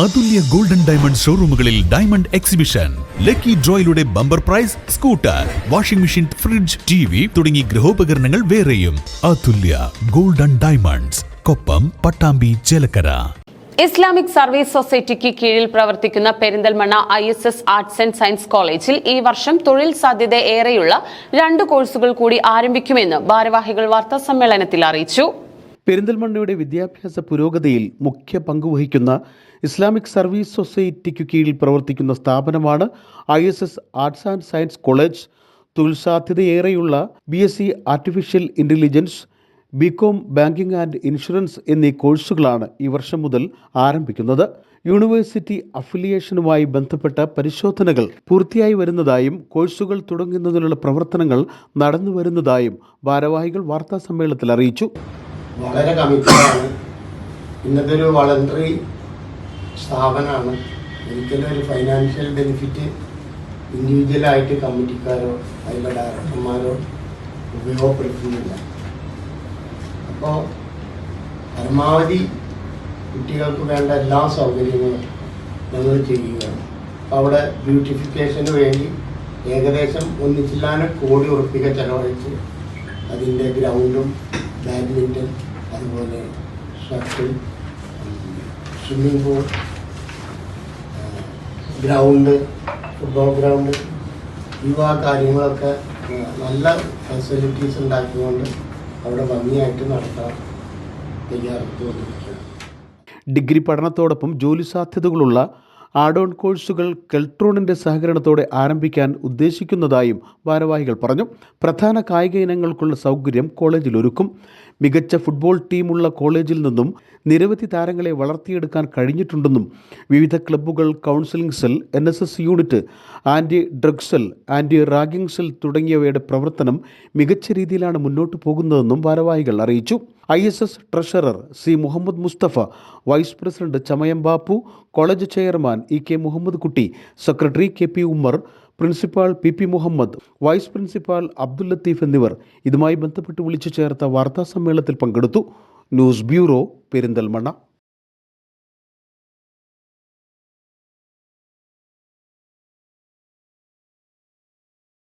അതുല്യ golden diamond ഷോറൂമുകളിൽ diamond exhibition. Lucky ഡ്രോയിലൂടെ bumper prize scooter washing machine fridge T V തുടങ്ങി ഗൃഹോപകരണങ്ങൾ വേറെയും. Atulya golden diamonds Koppam Pattambi Chelakkara. Islamic service സൊസൈറ്റിക്ക് കീഴിൽ പ്രവർത്തിക്കുന്ന Perinthalmanna I S S arts and science കോളേജിൽ ഈ വർഷം തൊഴിൽ സാധ്യത ഏറെയുള്ള രണ്ട് കോഴ്സുകൾ കൂടി ആരംഭിക്കുമെന്ന് ഭാരവാഹികൾ വാർത്താ സമ്മേളനത്തിൽ അറിയിച്ചു. പെരിന്തൽമണ്ണയുടെ വിദ്യാഭ്യാസ പുരോഗതിയിൽ മുഖ്യ പങ്കുവഹിക്കുന്ന ഇസ്ലാമിക് സർവീസ് സൊസൈറ്റിക്കു കീഴിൽ പ്രവർത്തിക്കുന്ന സ്ഥാപനമാണ് I S S arts and science college. തൊഴിൽ സാധ്യതയേറെയുള്ള B S C artificial intelligence B Com banking and insurance എന്നീ കോഴ്സുകളാണ് ഈ വർഷം മുതൽ ആരംഭിക്കുന്നത്. യൂണിവേഴ്സിറ്റി അഫിലിയേഷനുമായി ബന്ധപ്പെട്ട പരിശോധനകൾ പൂർത്തിയായി വരുന്നതായും കോഴ്സുകൾ തുടങ്ങുന്നതിനുള്ള പ്രവർത്തനങ്ങൾ നടന്നു വരുന്നതായും ഭാരവാഹികൾ വാർത്താ സമ്മേളനത്തിൽ അറിയിച്ചു. വളരെ കമ്മിറ്റഡാണ് ഇന്നത്തെ ഒരു വളണ്ടറി സ്ഥാപനമാണ്. ഒരിക്കലും ഒരു ഫൈനാൻഷ്യൽ ബെനിഫിറ്റ് ഇൻഡിവിജ്വലായിട്ട് കമ്മിറ്റിക്കാരോ അതിലെ ഡയറക്ടർമാരോ ഉപയോഗപ്പെടുത്തുന്നില്ല. അപ്പോൾ പരമാവധി കുട്ടികൾക്ക് വേണ്ട എല്ലാ സൗകര്യങ്ങളും ഞങ്ങൾ ചെയ്യുകയാണ്. അപ്പോൾ അവിടെ ബ്യൂട്ടിഫിക്കേഷന് വേണ്ടി ഏകദേശം ഒന്നിച്ചില്ലാനും കോടി ഉറപ്പിക ചെലവഴിച്ച് അതിന്റെ ഗ്രൗണ്ടും ബാഡ്മിന്റൺ അതുപോലെ shuttle swimming pool ground football ground ഇവ കാര്യങ്ങളൊക്കെ നല്ല ഫെസിലിറ്റീസ് ഉണ്ടാക്കിക്കൊണ്ട് അവിടെ ഭംഗിയായിട്ട് നടത്താൻ തയ്യാറെടുത്തുകൊണ്ടിരിക്കുകയാണ്. ഡിഗ്രി പഠനത്തോടൊപ്പം ജോലി സാധ്യതകളുള്ള ആഡ് ഓൺ കോഴ്സുകൾ കെൽട്രോണിന്റെ സഹകരണത്തോടെ ആരംഭിക്കാൻ ഉദ്ദേശിക്കുന്നതായും ഭാരവാഹികൾ പറഞ്ഞു. പ്രധാന കായിക ഇനങ്ങൾക്കുള്ള സൗകര്യം കോളേജിൽ ഒരുക്കും. മികച്ച ഫുട്ബോൾ ടീമുള്ള കോളേജിൽ നിന്നും നിരവധി താരങ്ങളെ വളർത്തിയെടുക്കാൻ കഴിഞ്ഞിട്ടുണ്ടെന്നും വിവിധ ക്ലബ്ബുകൾ counselling cell N S S unit anti drug cell anti ragging cell തുടങ്ങിയവയുടെ പ്രവർത്തനം മികച്ച രീതിയിലാണ് മുന്നോട്ട് പോകുന്നതെന്നും ഭാരവാഹികൾ അറിയിച്ചു. I S S treasurer C Muhammad Mustafa vice president Chamayam Bappu college chairman E K Muhammad Kutty secretary K P Ummer principal P P Muhammad vice principal Abdul Latheef എന്നിവർ ഇതുമായി ബന്ധപ്പെട്ട് വിളിച്ചു ചേർത്ത വാർത്താ സമ്മേളനത്തിൽ പങ്കെടുത്തു. News bureau Perinthalmanna.